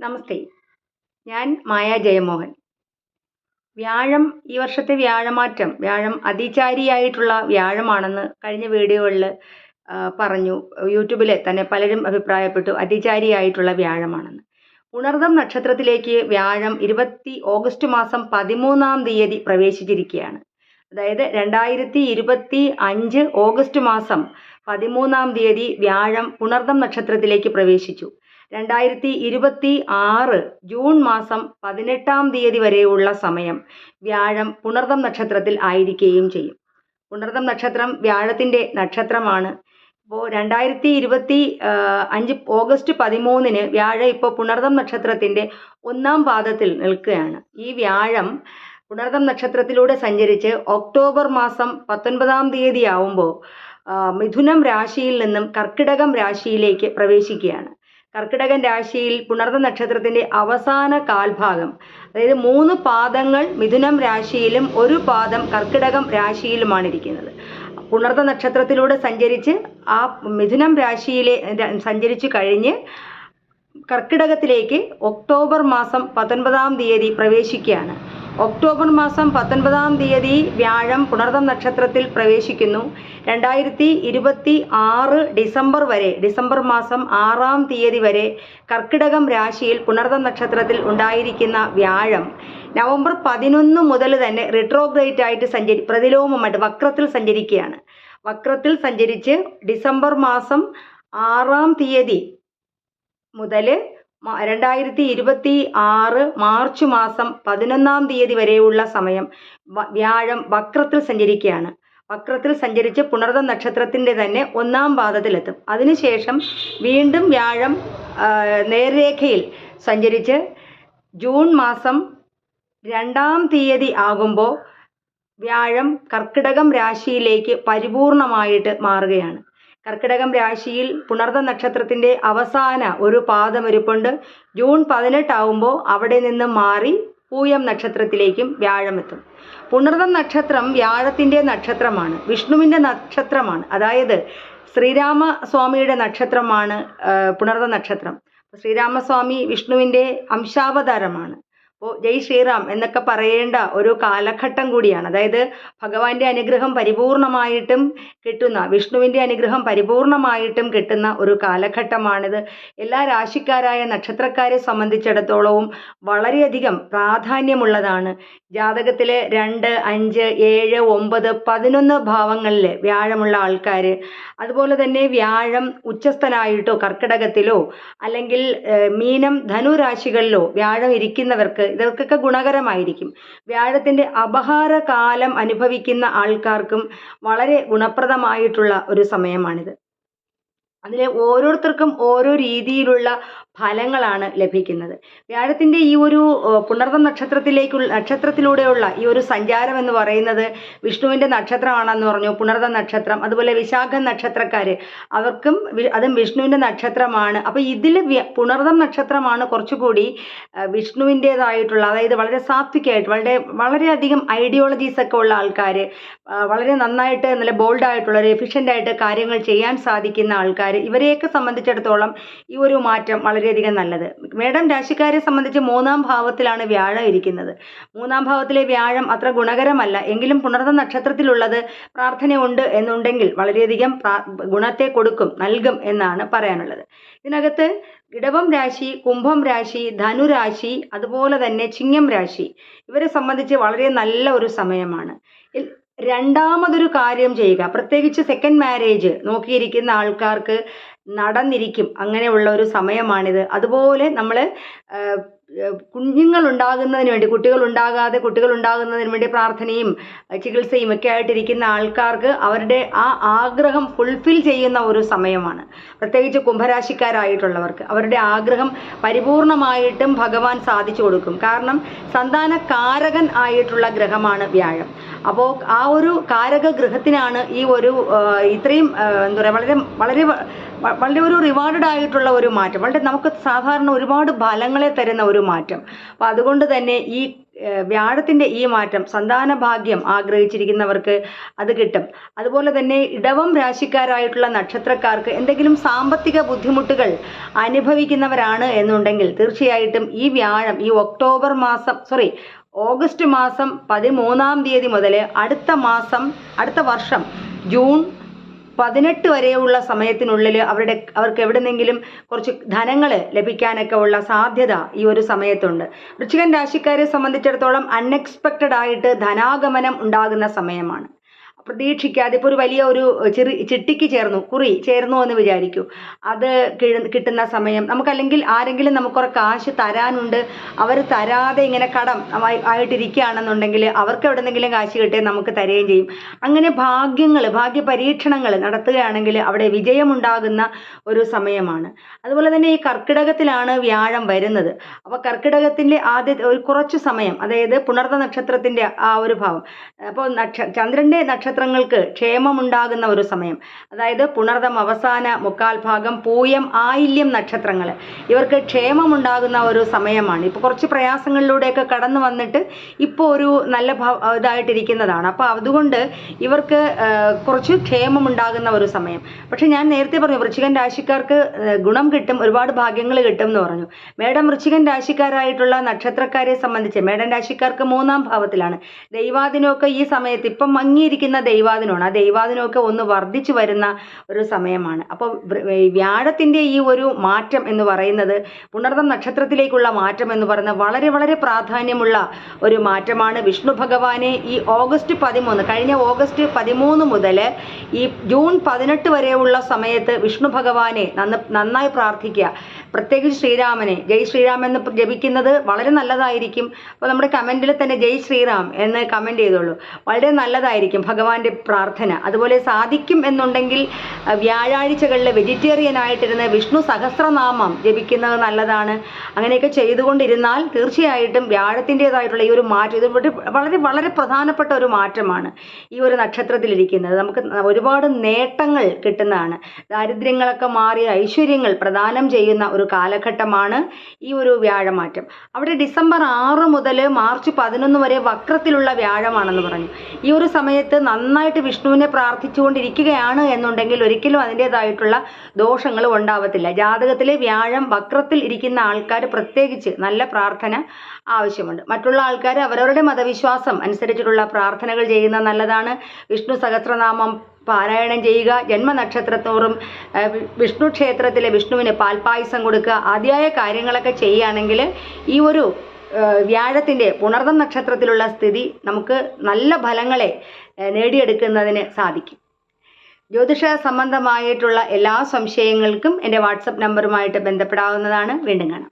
നമസ്തേ. ഞാൻ മായ ജയമോഹൻ. വ്യാഴം ഈ വർഷത്തെ വ്യാഴമാറ്റം വ്യാഴം അതിചാരിയായിട്ടുള്ള വ്യാഴമാണെന്ന് കഴിഞ്ഞ വീഡിയോകളിൽ പറഞ്ഞു. യൂട്യൂബിലെ തന്നെ പലരും അഭിപ്രായപ്പെട്ടു അതിചാരിയായിട്ടുള്ള വ്യാഴമാണെന്ന്. ഉണർദം നക്ഷത്രത്തിലേക്ക് വ്യാഴം ഇരുപത്തി ഓഗസ്റ്റ് മാസം പതിമൂന്നാം തീയതി പ്രവേശിച്ചിരിക്കുകയാണ്. അതായത് രണ്ടായിരത്തി ഇരുപത്തി അഞ്ച് ഓഗസ്റ്റ് മാസം പതിമൂന്നാം തീയതി വ്യാഴം പുണർദം നക്ഷത്രത്തിലേക്ക് പ്രവേശിച്ചു. രണ്ടായിരത്തി ഇരുപത്തി ആറ് ജൂൺ മാസം പതിനെട്ടാം തീയതി വരെയുള്ള സമയം വ്യാഴം പുണർതം നക്ഷത്രത്തിൽ ആയിരിക്കുകയും ചെയ്യും. പുണർതം നക്ഷത്രം വ്യാഴത്തിന്റെ നക്ഷത്രമാണ്. ഇപ്പോൾ രണ്ടായിരത്തി ഇരുപത്തി അഞ്ച് ഓഗസ്റ്റ് പതിമൂന്നിന് വ്യാഴം ഇപ്പോൾ പുണർതം നക്ഷത്രത്തിന്റെ ഒന്നാം പാദത്തിൽ നിൽക്കുകയാണ്. ഈ വ്യാഴം പുണർതം നക്ഷത്രത്തിലൂടെ സഞ്ചരിച്ച് ഒക്ടോബർ മാസം പത്തൊൻപതാം തീയതി ആവുമ്പോൾ മിഥുനം രാശിയിൽ നിന്നും കർക്കിടകം രാശിയിലേക്ക് പ്രവേശിക്കുകയാണ്. കർക്കിടകൻ രാശിയിൽ പുണർന്ന നക്ഷത്രത്തിന്റെ അവസാന കാൽഭാഗം അതായത് മൂന്ന് പാദങ്ങൾ മിഥുനം രാശിയിലും ഒരു പാദം കർക്കിടകം രാശിയിലുമാണ് ഇരിക്കുന്നത്. പുണർന്ന നക്ഷത്രത്തിലൂടെ സഞ്ചരിച്ച് ആ മിഥുനം രാശിയിലെ സഞ്ചരിച്ചു കഴിഞ്ഞ് കർക്കിടകത്തിലേക്ക് ഒക്ടോബർ മാസം പത്തൊൻപതാം തീയതി പ്രവേശിക്കുകയാണ്. ഒക്ടോബർ മാസം പത്തൊൻപതാം തീയതി വ്യാഴം പുണർദം നക്ഷത്രത്തിൽ പ്രവേശിക്കുന്നു. രണ്ടായിരത്തി ഇരുപത്തി ആറ് ഡിസംബർ വരെ ഡിസംബർ മാസം ആറാം തീയതി വരെ കർക്കിടകം രാശിയിൽ പുണർദം നക്ഷത്രത്തിൽ ഉണ്ടായിരിക്കുന്ന വ്യാഴം നവംബർ പതിനൊന്ന് മുതൽ തന്നെ റിട്രോഗ്രേറ്റ് ആയിട്ട് സഞ്ചരി പ്രതിലോമമായിട്ട് വക്രത്തിൽ സഞ്ചരിക്കുകയാണ്. വക്രത്തിൽ സഞ്ചരിച്ച് ഡിസംബർ മാസം ആറാം തീയതി മുതൽ രണ്ടായിരത്തി ഇരുപത്തി ആറ് മാർച്ച് മാസം പതിനൊന്നാം തീയതി വരെയുള്ള സമയം വ്യാഴം വക്രത്തിൽ സഞ്ചരിക്കുകയാണ്. വക്രത്തിൽ സഞ്ചരിച്ച് പുണർദ നക്ഷത്രത്തിന്റെ തന്നെ ഒന്നാം പാദത്തിലെത്തും. അതിനുശേഷം വീണ്ടും വ്യാഴം നേർരേഖയിൽ സഞ്ചരിച്ച് ജൂൺ മാസം രണ്ടാം തീയതി ആകുമ്പോൾ വ്യാഴം കർക്കിടകം രാശിയിലേക്ക് പരിപൂർണമായിട്ട് മാറുകയാണ്. കർക്കിടകം രാശിയിൽ പുണർദ നക്ഷത്രത്തിന്റെ അവസാന ഒരു പാദം ഒരുപ്പുണ്ട്. ജൂൺ പതിനെട്ടാവുമ്പോൾ അവിടെ നിന്ന് മാറി പൂയം നക്ഷത്രത്തിലേക്കും വ്യാഴമെത്തും പുണർദം നക്ഷത്രം വ്യാഴത്തിന്റെ നക്ഷത്രമാണ്. വിഷ്ണുവിന്റെ നക്ഷത്രമാണ്. അതായത് ശ്രീരാമസ്വാമിയുടെ നക്ഷത്രമാണ് പുണർദ നക്ഷത്രം. ശ്രീരാമസ്വാമി വിഷ്ണുവിന്റെ അംശാവതാരമാണ്. അപ്പോൾ ജയ് ശ്രീറാം എന്നൊക്കെ പറയേണ്ട ഒരു കാലഘട്ടം കൂടിയാണ്. അതായത് ഭഗവാന്റെ അനുഗ്രഹം പരിപൂർണമായിട്ടും കിട്ടുന്ന വിഷ്ണുവിന്റെ അനുഗ്രഹം പരിപൂർണമായിട്ടും കിട്ടുന്ന ഒരു കാലഘട്ടമാണിത്. എല്ലാ രാശിക്കാരായ നക്ഷത്രക്കാരെ സംബന്ധിച്ചിടത്തോളവും വളരെയധികം പ്രാധാന്യമുള്ളതാണ്. ജാതകത്തിലെ രണ്ട് അഞ്ച് ഏഴ് ഒമ്പത് പതിനൊന്ന് ഭാവങ്ങളിൽ വ്യാഴമുള്ള ആൾക്കാർ അതുപോലെ തന്നെ വ്യാഴം ഉച്ചസ്ഥനായിട്ടോ കർക്കിടകത്തിലോ അല്ലെങ്കിൽ മീനം ധനുരാശികളിലോ വ്യാഴം ഇരിക്കുന്നവർക്ക് ഇതൊക്കെ ഗുണകരമായിരിക്കും. വ്യാഴത്തിന്റെ അപഹാരകാലം അനുഭവിക്കുന്ന ആൾക്കാർക്കും വളരെ ഗുണപ്രദമായിട്ടുള്ള ഒരു സമയമാണിത്. അതിലെ ഓരോരുത്തർക്കും ഓരോ രീതിയിലുള്ള ഫലങ്ങളാണ് ലഭിക്കുന്നത്. വ്യാഴത്തിന്റെ ഈ ഒരു പുണർന്ന നക്ഷത്രത്തിലേക്കുള്ള നക്ഷത്രത്തിലൂടെയുള്ള ഈ ഒരു സഞ്ചാരം എന്ന് പറയുന്നത് വിഷ്ണുവിന്റെ നക്ഷത്രമാണെന്ന് പറഞ്ഞു പുണർന്ന നക്ഷത്രം അതുപോലെ വിശാഖ നക്ഷത്രക്കാർ അവർക്കും അതും വിഷ്ണുവിന്റെ നക്ഷത്രമാണ്. അപ്പോൾ ഇതിൽ പുണർദം നക്ഷത്രമാണ് കുറച്ചുകൂടി വിഷ്ണുവിന്റേതായിട്ടുള്ള അതായത് വളരെ സാത്വികമായിട്ട് വളരെ വളരെയധികം ഐഡിയോളജീസ് ഒക്കെ ഉള്ള ആൾക്കാർ വളരെ നന്നായിട്ട് നല്ല ബോൾഡായിട്ടുള്ള ഒരു എഫിഷ്യന്റായിട്ട് കാര്യങ്ങൾ ചെയ്യാൻ സാധിക്കുന്ന ആൾക്കാർ ഇവരെയൊക്കെ സംബന്ധിച്ചിടത്തോളം ഈ ഒരു മാറ്റം വളരെയധികം നല്ലത്. മേഡം രാശിക്കാരെ സംബന്ധിച്ച് മൂന്നാം ഭാവത്തിലാണ് വ്യാഴം ഇരിക്കുന്നത്. മൂന്നാം ഭാവത്തിലെ വ്യാഴം അത്ര ഗുണകരമല്ല. എങ്കിലും പുണർന്ന നക്ഷത്രത്തിലുള്ളത് പ്രാർത്ഥനയുണ്ട് എന്നുണ്ടെങ്കിൽ വളരെയധികം ഗുണത്തെ കൊടുക്കും നൽകും എന്നാണ് പറയാനുള്ളത്. ഇതിനകത്ത് ഇടവം രാശി കുംഭം രാശി ധനുരാശി അതുപോലെ തന്നെ ചിങ്ങം രാശി ഇവരെ സംബന്ധിച്ച് വളരെ നല്ല ഒരു സമയമാണ്. രണ്ടാമതൊരു കാര്യം ചെയ്യുക. പ്രത്യേകിച്ച് സെക്കൻഡ് മാരേജ് നോക്കിയിരിക്കുന്ന ആൾക്കാർക്ക് നടന്നിരിക്കും. അങ്ങനെയുള്ള ഒരു സമയമാണിത്. അതുപോലെ നമ്മൾ കുഞ്ഞുങ്ങൾ ഉണ്ടാകുന്നതിന് വേണ്ടി കുട്ടികൾ ഉണ്ടാകാതെ കുട്ടികൾ ഉണ്ടാകുന്നതിന് വേണ്ടി പ്രാർത്ഥനയും ചികിത്സയും ഒക്കെ ആയിട്ടിരിക്കുന്ന ആൾക്കാർക്ക് അവരുടെ ആ ആഗ്രഹം ഫുൾഫിൽ ചെയ്യുന്ന ഒരു സമയമാണ്. പ്രത്യേകിച്ച് കുംഭരാശിക്കാരായിട്ടുള്ളവർക്ക് അവരുടെ ആഗ്രഹം പരിപൂർണമായിട്ടും ഭഗവാൻ സാധിച്ചു കൊടുക്കും. കാരണം സന്താന കാരകൻ ആയിട്ടുള്ള ഗ്രഹമാണ് വ്യാഴം. അപ്പോൾ ആ ഒരു കാരക ഗ്രഹത്തിനാണ് ഈ ഒരു ഇത്രയും എന്താ പറയുക വളരെ വളരെ വളരെ ഒരു റിവാർഡഡ് ആയിട്ടുള്ള ഒരു മാറ്റം. വളരെ നമുക്ക് സാധാരണ ഒരുപാട് ഫലങ്ങളെ തരുന്ന ഒരു മാറ്റം. അപ്പം അതുകൊണ്ട് തന്നെ ഈ വ്യാഴത്തിന്റെ ഈ മാറ്റം സന്താന ഭാഗ്യം ആഗ്രഹിച്ചിരിക്കുന്നവർക്ക് അത് കിട്ടും. അതുപോലെ തന്നെ ഇടവം രാശിക്കാരായിട്ടുള്ള നക്ഷത്രക്കാർക്ക് എന്തെങ്കിലും സാമ്പത്തിക ബുദ്ധിമുട്ടുകൾ അനുഭവിക്കുന്നവരാണ് എന്നുണ്ടെങ്കിൽ തീർച്ചയായിട്ടും ഈ വ്യാഴം ഈ ഒക്ടോബർ മാസം സോറി ഓഗസ്റ്റ് മാസം പതിമൂന്നാം തീയതി മുതൽ അടുത്ത മാസം അടുത്ത വർഷം ജൂൺ പതിനെട്ട് വരെയുള്ള സമയത്തിനുള്ളിൽ അവരുടെ അവർക്ക് എവിടെന്നെങ്കിലും കുറച്ച് ധനങ്ങൾ ലഭിക്കാനൊക്കെ ഉള്ള സാധ്യത ഈ ഒരു സമയത്തുണ്ട്. വൃശ്ചികൻ രാശിക്കാരെ സംബന്ധിച്ചിടത്തോളം അൺഎക്സ്പെക്റ്റഡ് ആയിട്ട് ധനാഗമനം ഉണ്ടാകുന്ന സമയമാണ്. പ്രതീക്ഷിക്കാതെ ഇപ്പോൾ ഒരു വലിയ ഒരു ചെറു ചിട്ടിക്ക് ചേർന്നു കുറി ചേർന്നു എന്ന് വിചാരിക്കൂ. അത് കിട്ടുന്ന സമയം നമുക്കല്ലെങ്കിൽ ആരെങ്കിലും നമുക്കുറെ കാശ് തരാനുണ്ട് അവർ തരാതെ ഇങ്ങനെ കടം ആയി- ആയിട്ടിരിക്കുകയാണെന്നുണ്ടെങ്കിൽ അവർക്ക് എവിടെന്നെങ്കിലും കാശ് കിട്ടിയാൽ നമുക്ക് തരുകയും ചെയ്യും. അങ്ങനെ ഭാഗ്യങ്ങൾ ഭാഗ്യ പരീക്ഷണങ്ങൾ നടത്തുകയാണെങ്കിൽ അവിടെ വിജയമുണ്ടാകുന്ന ഒരു സമയമാണ്. അതുപോലെ തന്നെ ഈ കർക്കിടകത്തിലാണ് വ്യാഴം വരുന്നത്. അപ്പോൾ കർക്കിടകത്തിന്റെ ആദ്യ ഒരു കുറച്ച് സമയം അതായത് പുണർത നക്ഷത്രത്തിന്റെ ആ ഒരു ഭാവം. അപ്പോൾ നക്ഷ ചന്ദ്രന്റെ നക്ഷത്രങ്ങൾക്ക് ക്ഷേമമുണ്ടാകുന്ന ഒരു സമയം. അതായത് പുണർതം അവസാന മുക്കാൽ ഭാഗം പൂയം ആയില്യം നക്ഷത്രങ്ങൾ. ഇവർക്ക് ക്ഷേമമുണ്ടാകുന്ന ഒരു സമയമാണ്. ഇപ്പോൾ കുറച്ച് പ്രയാസങ്ങളിലൂടെയൊക്കെ കടന്നു വന്നിട്ട് ഇപ്പോൾ ഒരു നല്ല ഇതായിട്ടിരിക്കുന്നതാണ്. അപ്പോൾ അതുകൊണ്ട് ഇവർക്ക് കുറച്ച് ക്ഷേമമുണ്ടാകുന്ന ഒരു സമയം. പക്ഷെ ഞാൻ നേരത്തെ പറഞ്ഞു വൃശ്ചികൻ രാശിക്കാർക്ക് ഗുണം കിട്ടും ഒരുപാട് ഭാഗ്യങ്ങൾ കിട്ടും എന്ന് പറഞ്ഞു. മേഡം വൃശ്ചികൻ രാശിക്കാരായിട്ടുള്ള നക്ഷത്രക്കാരെ സംബന്ധിച്ച് മേഡം രാശിക്കാർക്ക് മൂന്നാം ഭാവത്തിലാണ്. ദൈവാദിനമൊക്കെ ഈ സമയത്ത് ഇപ്പം മങ്ങിയിരിക്കുന്ന ദൈവാദിനമാണ്. ആ ദൈവാദിനമൊക്കെ ഒന്ന് വർദ്ധിച്ചു വരുന്ന ഒരു സമയമാണ്. അപ്പോൾ വ്യാഴത്തിന്റെ ഈ ഒരു മാറ്റം എന്ന് പറയുന്നത് പുണർതം നക്ഷത്രത്തിലേക്കുള്ള മാറ്റം എന്ന് പറയുന്നത് വളരെ വളരെ പ്രാധാന്യമുള്ള ഒരു മാറ്റമാണ്. വിഷ്ണു ഭഗവാനെ ഈ ഓഗസ്റ്റ് പതിമൂന്ന് കഴിഞ്ഞ ഓഗസ്റ്റ് പതിമൂന്ന് മുതൽ ഈ ജൂൺ പതിനെട്ട് വരെയുള്ള സമയത്ത് വിഷ്ണു ഭഗവാനെ നന്ന് നന്നായി പ്രാർത്ഥിക്കുക. പ്രത്യേകിച്ച് ശ്രീരാമനെ. ജയ് ശ്രീരാം എന്ന് ജപിക്കുന്നത് വളരെ നല്ലതായിരിക്കും. അപ്പോൾ നമ്മുടെ കമന്റിൽ തന്നെ ജയ് ശ്രീറാം എന്ന് കമന്റ് ചെയ്തോളൂ. വളരെ നല്ലതായിരിക്കും. ഭഗവാന്റെ പ്രാർത്ഥന. അതുപോലെ സാധിക്കും എന്നുണ്ടെങ്കിൽ വ്യാഴാഴ്ചകളിൽ വെജിറ്റേറിയൻ ആയിട്ടിരുന്ന് വിഷ്ണു സഹസ്രനാമം ജപിക്കുന്നത് നല്ലതാണ്. അങ്ങനെയൊക്കെ ചെയ്തുകൊണ്ടിരുന്നാൽ തീർച്ചയായിട്ടും വ്യാഴത്തിന്റെതായിട്ടുള്ള ഈ ഒരു മാറ്റം ഇത് വളരെ വളരെ പ്രധാനപ്പെട്ട ഒരു മാറ്റമാണ് ഈ ഒരു നക്ഷത്രത്തിലിരിക്കുന്നത്. നമുക്ക് ഒരുപാട് നേട്ടങ്ങൾ കിട്ടുന്നതാണ്. ദാരിദ്ര്യങ്ങളൊക്കെ മാറി ഐശ്വര്യങ്ങൾ പ്രദാനം ചെയ്യുന്ന ഒരു കാലഘട്ടമാണ് ഈ ഒരു വ്യാഴമാറ്റം. അവിടെ ഡിസംബർ ആറ് മുതൽ മാർച്ച് പതിനൊന്ന് വരെ വക്രത്തിലുള്ള വ്യാഴമാണെന്ന് പറഞ്ഞു. ഈ ഒരു സമയത്ത് നന്നായിട്ട് വിഷ്ണുവിനെ പ്രാർത്ഥിച്ചുകൊണ്ടിരിക്കുകയാണ് എന്നുണ്ടെങ്കിൽ ഒരിക്കലും അതിന്റെതായിട്ടുള്ള ദോഷങ്ങൾ ഉണ്ടാവത്തില്ല. ജാതകത്തിലെ വ്യാഴം വക്രത്തിൽ ഇരിക്കുന്ന ആൾക്കാർ പ്രത്യേകിച്ച് നല്ല പ്രാർത്ഥന ആവശ്യമുണ്ട്. മറ്റുള്ള ആൾക്കാർ അവരവരുടെ മതവിശ്വാസം അനുസരിച്ചിട്ടുള്ള പ്രാർത്ഥനകൾ ചെയ്യുന്ന നല്ലതാണ്. വിഷ്ണു സഹസ്രനാമം പാരായണം ചെയ്യുക ജന്മനക്ഷത്രത്തോറും വിഷ്ണു ക്ഷേത്രത്തിലെ വിഷ്ണുവിന് പാൽപ്പായസം കൊടുക്കുക ആദ്യമായ കാര്യങ്ങളൊക്കെ ചെയ്യുകയാണെങ്കിൽ ഈ ഒരു വ്യാഴത്തിന്റെ പുണർദം നക്ഷത്രത്തിലുള്ള സ്ഥിതി നമുക്ക് നല്ല ഫലങ്ങളെ നേടിയെടുക്കുന്നതിന് സാധിക്കും. ജ്യോതിഷ സംബന്ധമായിട്ടുള്ള എല്ലാ സംശയങ്ങൾക്കും എന്റെ വാട്സപ്പ് നമ്പറുമായിട്ട് ബന്ധപ്പെടാവുന്നതാണ്. വീണ്ടും കാണാം.